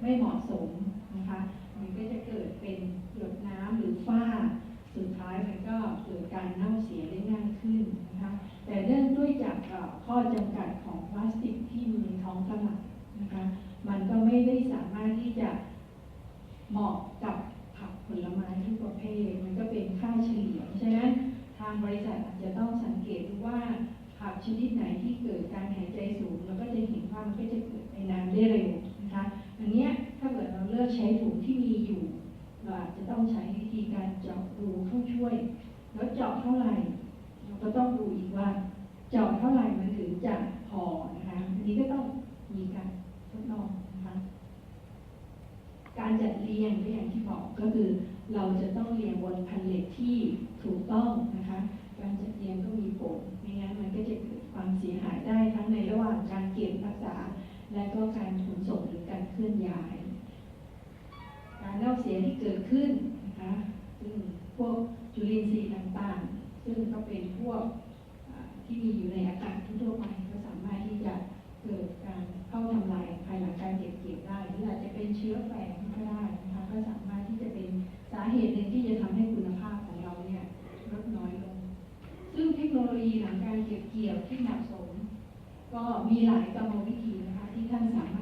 ไม่เหมาะสมนะคะมันก็จะเกิดเป็นหยดน้ำหรือฝ้า สุดท้ายมันก็เกิดการเน่าเสียได้ง่ายขึ้นนะคะแต่เนื่องด้วยจากข้อจำกัดของพลาสติกที่มีในท้องตลาดนะคะมันก็ไม่ได้สามารถที่จะเหมาะกับผักผลไม้ทุกประเภท มันก็เป็นค่าเฉลี่ยฉะนั้นทางบริษัทอาจจะต้องสังเกตว่าผักชนิดไหนที่เกิดการหายใจสูง แล้วก็จะเห็น กิดเราใช้ถุงที่มีอยู่ เราอาจจะต้องใช้วิธีการเจาะรูเข้าช่วย แล้วเจาะเท่าไหร่เราก็ต้องดูอีกว่า เจาะเท่าไหร่มันถึงจะพอนะคะอันนี้ก็ต้องมีการทดลองนะคะการจัดเรียงก็อย่างที่บอกก็คือ เราจะต้องเรียงบนแผ่นเหล็กที่ถูกต้องนะคะ การจัดเรียงก็มีผลไม่งั้นมันก็จะเกิดความเสียหายได้ทั้งในระหว่างการเก็บรักษา และก็การขนส่งหรือการเคลื่อนย้าย เสียที่เกิดขึ้นนะคะซึ่งพวกจุลินทรีย์ต่างๆ ซึ่งก็เป็นพวกที่มีอยู่ในอากาศทั่วไปก็สามารถที่จะเกิดการเข้าทำลายภายหลังการเก็บเกี่ยวได้หรืออาจจะเป็นเชื้อแฝงก็ได้นะคะก็สามารถที่จะเป็นสาเหตุหนึ่งที่จะทำให้คุณภาพของเราเนี่ยลดน้อยลง ซึ่งเทคโนโลยีหลังการเก็บเกี่ยวที่เหมาะสม ก็มีหลายกรรมวิธีนะคะที่ท่านสามารถ